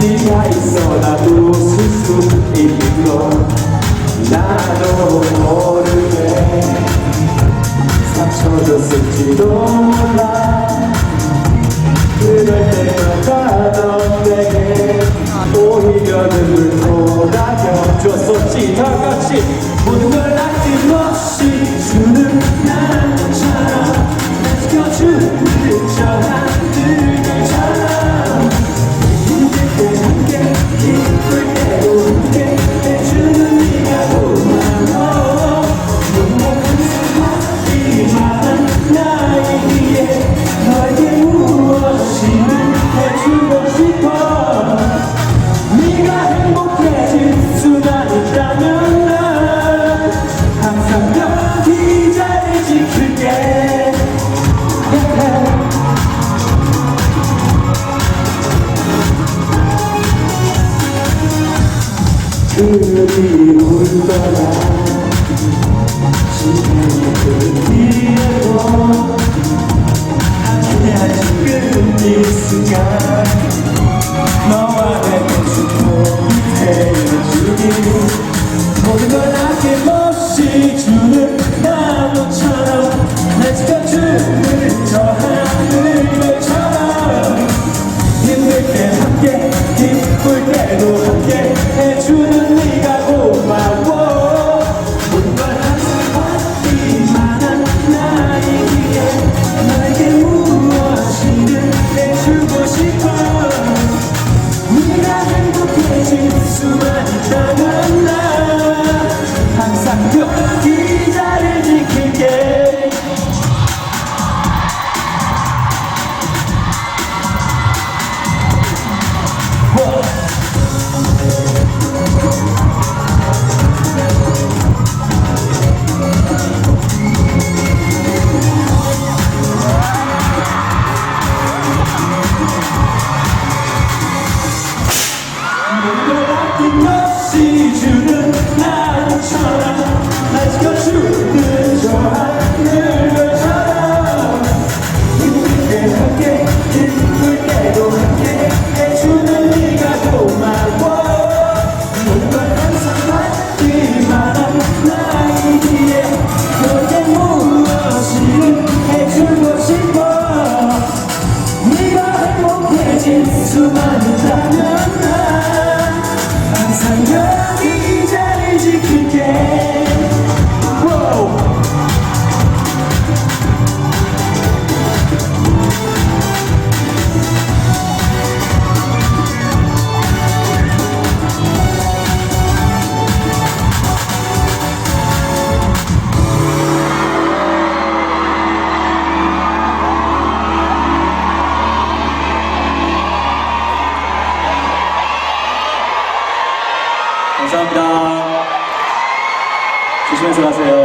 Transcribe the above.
네가 있어 나도 웃을 수 있는 걸 나도 모르게 상처줬을지도 몰라. 그럴 때마다 넌 내게 오히려 눈물 쏟아져 줬었지. 다 같이 모든 그들이 울거나 지금이 끝이에 아낌없이 주는 나처럼 날 지켜주는 저 하늘 별처럼 힘들 때 함께 기쁠 때도 함께 해주는 네가 고마워. 걸 항상 받기만 나이기에 너에게 무엇이든 해주고 싶어. 네가 행복해질 수만 있다면 난 항상 여기 이 자리를 지킬게 감사합니다. 조심해서 가세요.